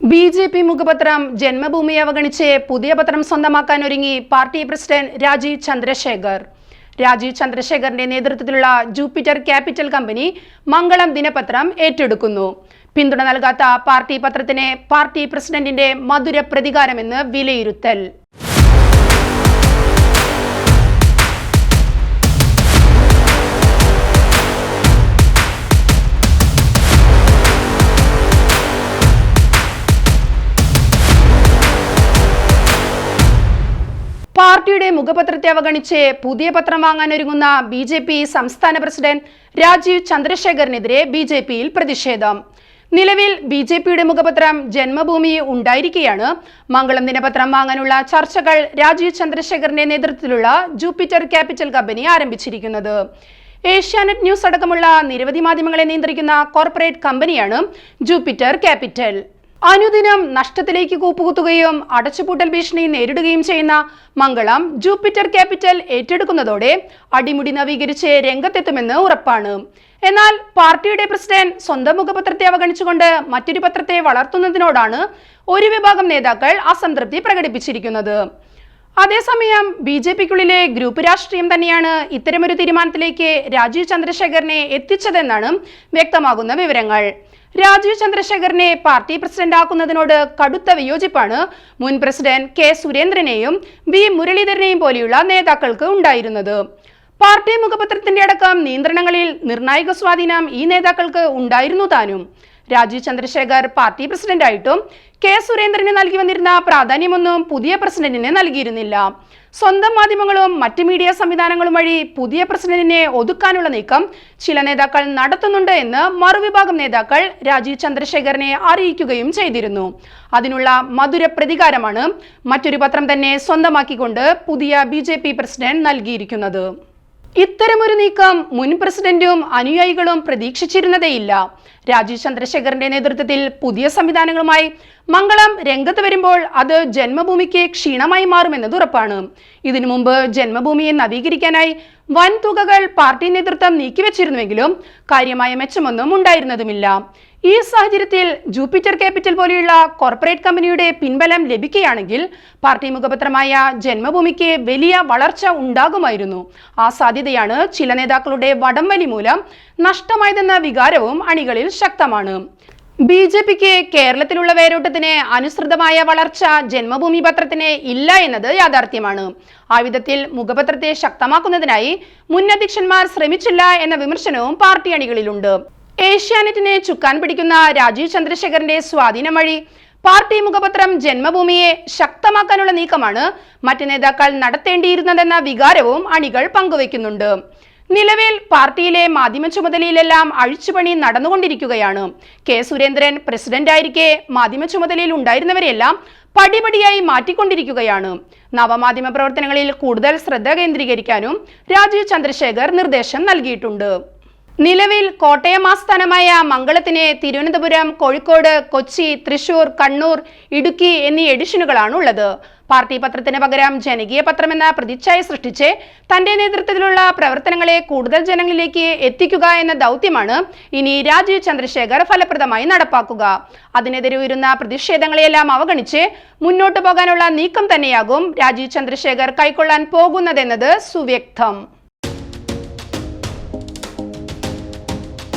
B J P മുഖപത്രം ജന്മഭൂമിയെ അവഗണിച്ച് പുതിയ പത്രം സ്വന്തമാക്കാൻ ഒരുങ്ങി പാർട്ടി പ്രസിഡന്റ് രാജീവ് ചന്ദ്രശേഖർ. രാജീവ് ചന്ദ്രശേഖറിന്റെ നേതൃത്വത്തിലുള്ള ജൂപ്പിറ്റർ ക്യാപിറ്റൽ കമ്പനി മംഗളം ദിനപത്രം ഏറ്റെടുക്കുന്നു. പിന്തുണ നൽകാത്ത പാർട്ടി പത്രത്തിന് പാർട്ടി പ്രസിഡന്റിന്റെ മധുര പ്രതികാരമെന്ന് വിലയിരുത്തൽ. പാർട്ടിയുടെ മുഖപത്രത്തെ അവഗണിച്ച് പുതിയ പത്രം വാങ്ങാൻ ഒരുങ്ങുന്ന ബി ജെ പി സംസ്ഥാന പ്രസിഡന്റ് രാജീവ് ചന്ദ്രശേഖറിനെതിരെ ബി ജെ പിയിൽ പ്രതിഷേധം. നിലവിൽ ബി ജെ പിയുടെ മുഖപത്രം ജന്മഭൂമി ഉണ്ടായിരിക്കെയാണ്. മംഗളം ദിനപത്രം വാങ്ങാനുള്ള ചർച്ചകൾ രാജീവ് ചന്ദ്രശേഖറിന്റെ നേതൃത്വത്തിലുള്ള ജൂപ്പിറ്റർ ക്യാപിറ്റൽ കമ്പനി ആരംഭിച്ചിരിക്കുന്നത്. ഏഷ്യാനെറ്റ് ന്യൂസ് അടക്കമുള്ള നിരവധി മാധ്യമങ്ങളെ നിയന്ത്രിക്കുന്ന കോർപ്പറേറ്റ് കമ്പനിയാണ് ജൂപ്പിറ്റർ ക്യാപിറ്റൽ. അനുദിനം നഷ്ടത്തിലേക്ക് കൂപ്പുകുത്തുകയും അടച്ചുപൂട്ടൽ ഭീഷണി നേരിടുകയും ചെയ്യുന്ന മംഗളം ജൂപ്പിറ്റർ ക്യാപിറ്റൽ ഏറ്റെടുക്കുന്നതോടെ അടിമുടി നവീകരിച്ച് രംഗത്തെത്തുമെന്ന് ഉറപ്പാണ്. എന്നാൽ പാർട്ടിയുടെ പ്രസിഡന്റ് സ്വന്തം മുഖപത്രത്തെ അവഗണിച്ചുകൊണ്ട് മറ്റൊരു പത്രത്തെ വളർത്തുന്നതിനോടാണ് ഒരു വിഭാഗം നേതാക്കൾ അസംതൃപ്തി പ്രകടിപ്പിച്ചിരിക്കുന്നത്. അതേസമയം ബി ജെ പിക്കുള്ളിലെ ഗ്രൂപ്പ് രാഷ്ട്രീയം തന്നെയാണ് ഇത്തരമൊരു തീരുമാനത്തിലേക്ക് രാജീവ് ചന്ദ്രശേഖരനെ എത്തിച്ചതെന്നാണ് വ്യക്തമാകുന്ന വിവരങ്ങൾ. രാജീവ് ചന്ദ്രശേഖരനെ പാർട്ടി പ്രസിഡന്റ് ആക്കുന്നതിനോട് കടുത്ത വിയോജിപ്പാണ് മുൻ പ്രസിഡന്റ് കെ സുരേന്ദ്രനെയും വി മുരളീധരനെയും പോലെയുള്ള നേതാക്കൾക്ക് ഉണ്ടായിരുന്നത്. പാർട്ടി മുഖപത്രത്തിന്റെ അടക്കം നിയന്ത്രണങ്ങളിൽ നിർണായക സ്വാധീനം ഈ നേതാക്കൾക്ക് ഉണ്ടായിരുന്നു താനും. രാജീവ് ചന്ദ്രശേഖർ പാർട്ടി പ്രസിഡന്റായിട്ടും കെ സുരേന്ദ്രന് നൽകി വന്നിരുന്ന പ്രാധാന്യമൊന്നും പുതിയ പ്രസിഡന്റിന് നൽകിയിരുന്നില്ല. സ്വന്തം മാധ്യമങ്ങളും മറ്റ് മീഡിയ സംവിധാനങ്ങളും വഴി പുതിയ പ്രസിഡന്റിനെ ഒതുക്കാനുള്ള നീക്കം ചില നേതാക്കൾ നടത്തുന്നുണ്ട് എന്ന് മറുവിഭാഗം നേതാക്കൾ രാജീവ് ചന്ദ്രശേഖരനെ അറിയിക്കുകയും ചെയ്തിരുന്നു. അതിനുള്ള മധുര പ്രതികാരമാണ് മറ്റൊരു പത്രം തന്നെ സ്വന്തമാക്കിക്കൊണ്ട് പുതിയ ബി പ്രസിഡന്റ് നൽകിയിരിക്കുന്നത്. ഇത്തരമൊരു നീക്കം മുൻ പ്രസിഡന്റും അനുയായികളും പ്രതീക്ഷിച്ചിരുന്നതേയില്ല. രാജീവ് ചന്ദ്രശേഖറിന്റെ നേതൃത്വത്തിൽ പുതിയ സംവിധാനങ്ങളുമായി മംഗളം രംഗത്ത് വരുമ്പോൾ അത് ജന്മഭൂമിക്ക് ക്ഷീണമായി മാറുമെന്നത് ഉറപ്പാണ്. ഇതിനു മുമ്പ് ജന്മഭൂമിയെ നവീകരിക്കാനായി വൻ തുകകൾ പാർട്ടി നേതൃത്വം നീക്കിവെച്ചിരുന്നുവെങ്കിലും കാര്യമായ മെച്ചമൊന്നും ഉണ്ടായിരുന്നതുമില്ല. ഈ സാഹചര്യത്തിൽ ജൂപ്പിറ്റർ ക്യാപിറ്റൽ പോലെയുള്ള കോർപ്പറേറ്റ് കമ്പനിയുടെ പിൻബലം ലഭിക്കുകയാണെങ്കിൽ പാർട്ടി മുഖപത്രമായ ജന്മഭൂമിക്ക് വലിയ വളർച്ച ഉണ്ടാകുമായിരുന്നു. ആ സാധ്യതയാണ് ചില നേതാക്കളുടെ വടംവലി മൂലം നഷ്ടമായതെന്ന വികാരവും അണികളിൽ ശക്തമാണ്. ബി ജെ പിക്ക് കേരളത്തിലുള്ള വേരോട്ടത്തിന് അനുസൃതമായ വളർച്ച ജന്മഭൂമി പത്രത്തിന് ഇല്ല എന്നത് യാഥാർത്ഥ്യമാണ്. ആ വിധത്തിൽ മുഖപത്രത്തെ ശക്തമാക്കുന്നതിനായി മുൻ അധ്യക്ഷന്മാർ ശ്രമിച്ചില്ല എന്ന വിമർശനവും പാർട്ടി അണികളിലുണ്ട്. ഏഷ്യാനെറ്റിനെ ചുക്കാൻ പിടിക്കുന്ന രാജീവ് ചന്ദ്രശേഖരന്റെ സ്വാധീനം വഴി പാർട്ടി മുഖപത്രം ജന്മഭൂമിയെ ശക്തമാക്കാനുള്ള നീക്കമാണ് മറ്റ് നേതാക്കൾ നടത്തേണ്ടിയിരുന്നതെന്ന വികാരവും അണികൾ പങ്കുവയ്ക്കുന്നുണ്ട്. നിലവിൽ പാർട്ടിയിലെ മാധ്യമ ചുമതലയിലെല്ലാം അഴിച്ചുപണി നടന്നുകൊണ്ടിരിക്കുകയാണ്. കെ സുരേന്ദ്രൻ പ്രസിഡന്റായിരിക്കെ മാധ്യമ ചുമതലയിൽ ഉണ്ടായിരുന്നവരെല്ലാം പടിപടിയായി മാറ്റിക്കൊണ്ടിരിക്കുകയാണ്. നവമാധ്യമ പ്രവർത്തനങ്ങളിൽ കൂടുതൽ ശ്രദ്ധ കേന്ദ്രീകരിക്കാനും രാജീവ് ചന്ദ്രശേഖർ നിർദ്ദേശം നൽകിയിട്ടുണ്ട്. നിലവിൽ കോട്ടയം ആസ്ഥാനമായ മംഗളത്തിന് തിരുവനന്തപുരം കോഴിക്കോട് കൊച്ചി തൃശൂർ കണ്ണൂർ ഇടുക്കി എന്നീ എഡിഷനുകളാണ് ഉള്ളത് പാർട്ടി പത്രത്തിന് പകരം ജനകീയ പത്രമെന്ന പ്രതിച്ഛായ സൃഷ്ടിച്ച് തന്റെ നേതൃത്വത്തിലുള്ള പ്രവർത്തനങ്ങളെ കൂടുതൽ ജനങ്ങളിലേക്ക് എത്തിക്കുക എന്ന ദൗത്യമാണ് ഇനി രാജീവ് ചന്ദ്രശേഖർ ഫലപ്രദമായി നടപ്പാക്കുക. അതിനെതിരെ ഉയരുന്ന പ്രതിഷേധങ്ങളെയെല്ലാം അവഗണിച്ച് മുന്നോട്ടു പോകാനുള്ള നീക്കം തന്നെയാകും രാജീവ് ചന്ദ്രശേഖർ കൈക്കൊള്ളാൻ പോകുന്നതെന്നത് സുവ്യക്തം.